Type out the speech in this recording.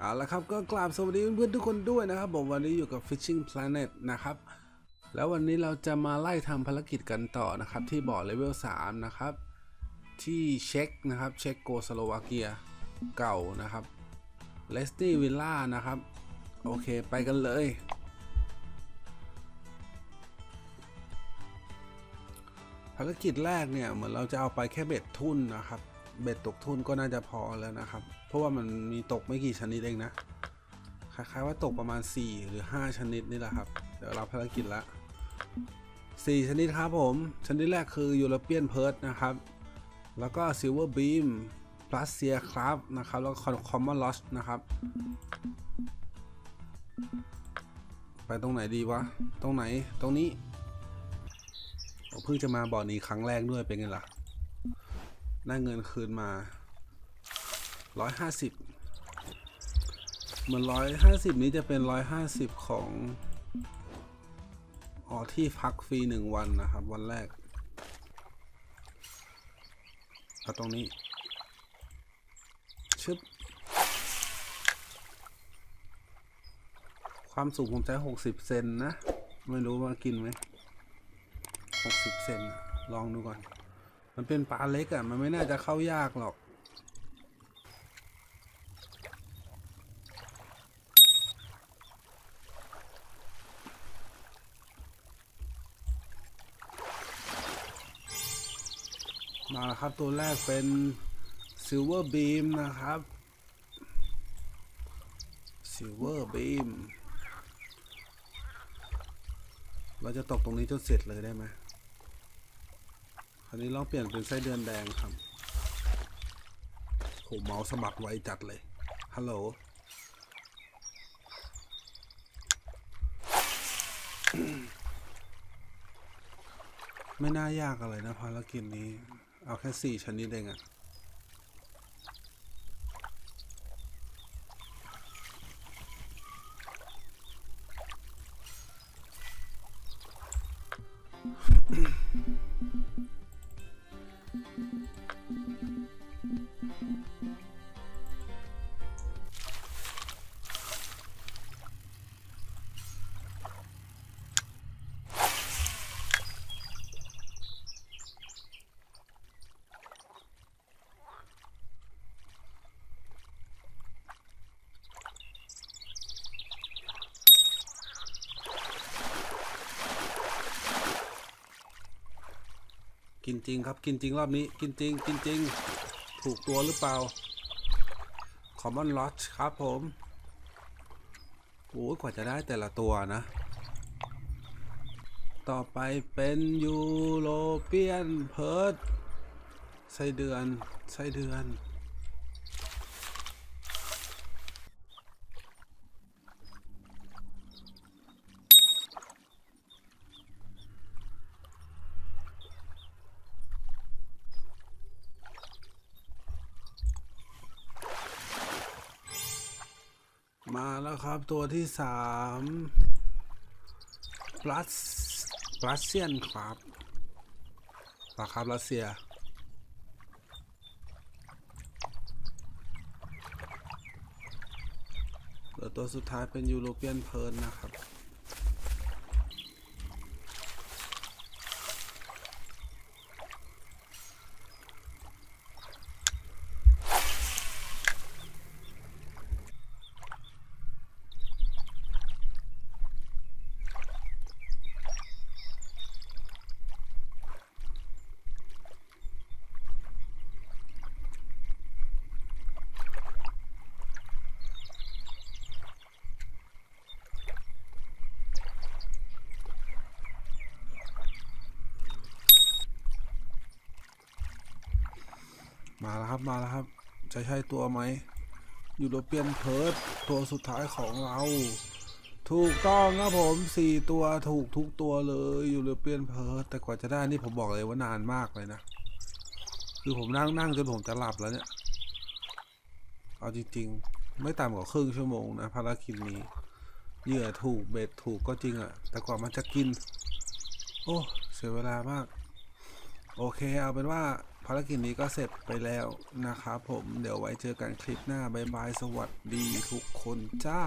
เอาละครับก็กราบสวัสดีเพื่อนๆทุกคนด้วยนะครับผมวันนี้อยู่กับ Fishing Planet นะครับ แล้ววันนี้เราจะมาไล่ทำภารกิจกันต่อนะครับ ที่บ่อเลเวล 3 นะครับ ที่เช็คนะครับเช็คโกสโลวาเกียเก่านะครับเลสตี้วิลล่านะครับ โอเคไปกันเลย ภารกิจแรกเนี่ยเหมือนเราจะเอาไปแค่เบ็ดทุ่นนะครับ เบ็ดตกทุนก็น่าจะพอแล้วนะครับ เพราะว่ามันมีตกไม่กี่ชนิดเองนะ คล้ายๆว่าตกประมาณ 4 หรือ 5 ชนิดนี่แหละครับ เดี๋ยวรับภารกิจละ4ชนิดครับผม ชนิดแรกคือยูโรเปียนเพิร์ดนะครับ แล้วก็ซิลเวอร์บีมพลัสเซียครับนะครับ แล้วก็คอมมอนลอสนะครับ ไปตรงไหนดีวะ ตรงไหน ตรงนี้ ผมเพิ่งจะมาบ่อนี้ครั้งแรกด้วยเป็นไงล่ะ ได้เงินคืนมาร้อยห้าสิบเหมือนร้อยห้าสิบนี้จะเป็นร้อยห้าสิบของอ๋อที่พักฟรีหนึ่งวันนะครับ วันแรกเอาตรงนี้ ชึบ ความสูงผมใช้หกสิบเซนนะ ไม่รู้ว่ากินไหมหกสิบเซน ลองดูก่อน มันเป็นปลาเล็กอะ่ะ มันไม่น่าจะเข้ายากหรอก มาแล้วครับตัวแรกเป็นซิลเวอร์บีมนะครับซิลเวอร์บีมเราจะตกตรงนี้จนเสร็จเลยได้ไหม คราวนี้ลองเปลี่ยนเป็นไส้เดือนแดงครับโหเมาส์สมัครไวจัดเลย ฮัลโหล ไม่น่ายากอะไรนะภารกิจนี้ เอาแค่สี่ชนิดเองอะ กินจริงครับกินจริงรอบนี้กินจริงกินจริง ถูกตัวหรือเปล่าคอมมอนลอชครับผมโอ้ยกว่าจะได้แต่ละตัวนะ ต่อไปเป็นยูโรเปียนเพิร์ดไส้เดือนไส้เดือน มาแล้วครับตัวที่สามปลัสปลัสเซียนครับปลาครับรัสเซียแล้วตัวสุดท้ายเป็นยูโรเปียนเพิร์นนะครับ มาแล้วครับมาแล้วครับ จะใช่ตัวไหมยูโรเปียนเพิร์ดตัวสุดท้ายของเรา ถูกต้องครับผมสี่ตัวถูกทุกตัวเลยยูโรเปียนเพิร์ดแต่กว่าจะได้นี่ผมบอกเลยว่านานมากเลยนะ คือผมนั่งนั่งจนผมจะหลับแล้วเนี่ย เอาจริงๆ ไม่ต่ำกว่าครึ่งชั่วโมงนะภารกิจนี้เหยื่อถูกเบ็ดถูกก็จริงอะแต่กว่ามันจะกิน โอ้ เสียเวลามาก โอเคเอาเป็นว่า ภารกิจนี้ก็เสร็จไปแล้วนะครับผมเดี๋ยวไว้เจอกันคลิปหน้าบ๊ายบายสวัสดีทุกคนจ้า